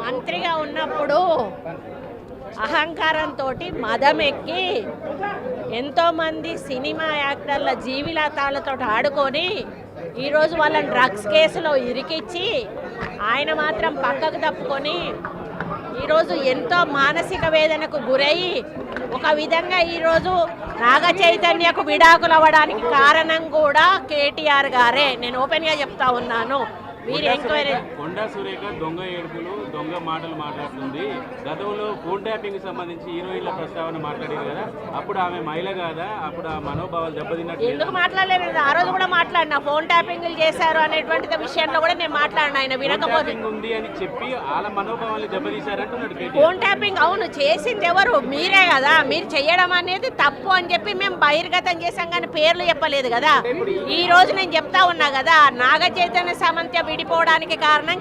మంత్రిగా ఉన్నప్పుడు అహంకారంతో మదం ఎక్కి ఎంతోమంది సినిమా యాక్టర్ల జీవితాలతో ఆడుకొని ఈరోజు వాళ్ళని డ్రగ్స్ కేసులో ఇరికిచ్చి ఆయన మాత్రం పక్కకు తప్పుకొని ఈరోజు ఎంతో మానసిక వేదనకు గురయ్యి ఒక విధంగా ఈరోజు నాగ చైతన్యకు విడాకులు అవ్వడానికి కారణం కూడా కేటీఆర్ గారే. నేను ఓపెన్గా చెప్తా ఉన్నాను. మీరు ఎంక్వైరీ కొండా సురేఖ దొంగ ఏడుపులు దొంగ మాటలు మాట్లాడుతుంది. గతంలో ఫోన్ ట్యాపింగ్ సంబంధించి హీరోయిన్ల ప్రస్తావన మాట్లాడారు కదా అప్పుడు ఆమె మహిళ కాదా? అప్పుడు ఆ మనోభావాలు దెబ్బతిన్నట్టు ఎందుకు మాట్లాడలేదు? ఆ రోజు కూడా మాట్లాడినా. ఫోన్ ట్యాపింగ్లు చేశారు అనేటువంటి విషయంలో కూడా నేను మాట్లాడినా ఆయన వినకపోతే. ఉంది అని చెప్పి వాళ్ళ మనోభావాలు దెబ్బతీశారంటున్నాడు ఫోన్ ట్యాపింగ్ అవును చేసింది ఎవరు? మీరే కదా. మీరు చేయడం అనేది తప్పు అని చెప్పి మేము బహిర్గతం చేశాం కానీ పేర్లు చెప్పలేదు కదా. ఈ రోజు నేను చెప్తా ఉన్నా కదా నాగ చైతన్య సమంత్య విడిపోవడానికి కారణం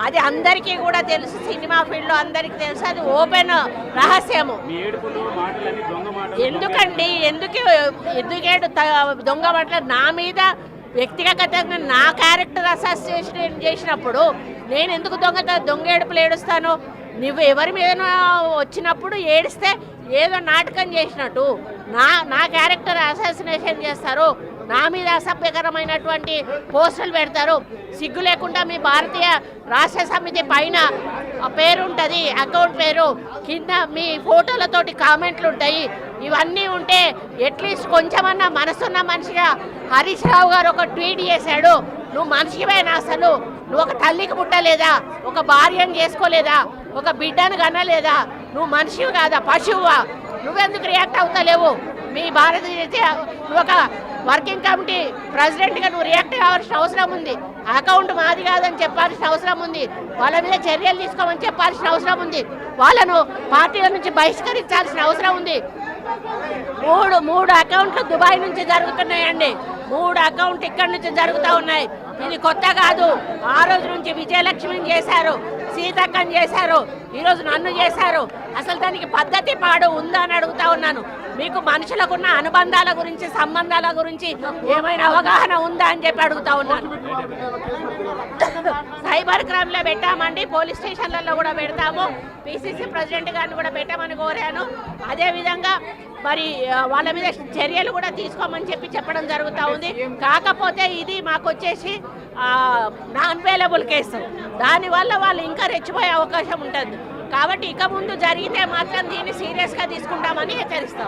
అది అందరికీ కూడా తెలుసు సినిమా ఫీల్డ్లో అందరికీ తెలుసు అది ఓపెన్ రహస్యము. మాటలు ఎందుకండి? ఎందుకు ఎందుకేడు దొంగ బట్ల నా మీద వ్యక్తిగతంగా నా క్యారెక్టర్ అసోసియేషన్ చేసినప్పుడు నేను ఎందుకు దొంగ దొంగ ఏడుపులు ఏడుస్తాను? నువ్వు ఎవరి మీద వచ్చినప్పుడు ఏడిస్తే ఏదో నాటకం చేసినట్టు నా నా క్యారెక్టర్ అసాసినేషన్ చేస్తారు. నా మీద అసభ్యకరమైనటువంటి పోస్టులు పెడతారు. సిగ్గు లేకుండా మీ భారతీయ రాష్ట్ర సమితి పైన పేరు ఉంటుంది అకౌంట్ పేరు. కింద మీ ఫోటోలతోటి కామెంట్లు ఉంటాయి. ఇవన్నీ ఉంటే అట్లీస్ట్ కొంచెమన్నా మనసున్న మనిషిగా హరీష్ రావు గారు ఒక ట్వీట్ చేశాడు. నువ్వు మనిషివేనా అసలు? నువ్వు ఒక తల్లికి పుట్టలేదా? ఒక భార్యను చేసుకోలేదా? ఒక బిడ్డను కనలేదా? నువ్వు మనిషివి కాదా? పశువువా నువ్వెందుకు రియాక్ట్ అవుతలేవు? మీ భారతీయ ఒక వర్కింగ్ కమిటీ ప్రెసిడెంట్గా నువ్వు రియాక్ట్ కావాల్సిన అవసరం ఉంది. అకౌంట్ మాది కాదని చెప్పాల్సిన అవసరం ఉంది. వాళ్ళ మీద చర్యలు తీసుకోమని చెప్పాల్సిన అవసరం ఉంది. వాళ్ళను పార్టీల నుంచి బహిష్కరించాల్సిన అవసరం ఉంది. మూడు మూడు అకౌంట్లు దుబాయ్ నుంచి జరుగుతున్నాయండి. మూడు అకౌంట్ ఇక్కడ నుంచి జరుగుతూ ఉన్నాయి. ఇది కొత్త కాదు. ఆ రోజు నుంచి విజయలక్ష్మిని చేశారు. సీతక్కని చేశారు. ఈరోజు నన్ను చేశారు. అసలు దానికి పద్ధతి పాడు ఉందా అని అడుగుతా ఉన్నాను. మీకు మనుషులకున్న అనుబంధాల గురించి సంబంధాల గురించి ఏమైనా అవగాహన ఉందా అని చెప్పి అడుగుతా ఉన్నాను. సైబర్ క్రైమ్లో పెట్టామండి పోలీస్ స్టేషన్లలో కూడా పెడతాము. పిసిసి ప్రెసిడెంట్ గారిని కూడా పెట్టామని కోరాను. అదేవిధంగా మరి వాళ్ళ మీద చర్యలు కూడా తీసుకోమని చెప్పి చెప్పడం జరుగుతూ ఉంది. కాకపోతే ఇది మాకు వచ్చేసి నాన్ అవైలబుల్ కేసు. దానివల్ల వాళ్ళు ఇంకా రెచ్చిపోయే అవకాశం ఉంటుంది. కాబట్టి ఇక ముందు జరిగితే మాత్రం దీన్ని సీరియస్గా తీసుకుంటామని హెచ్చరిస్తా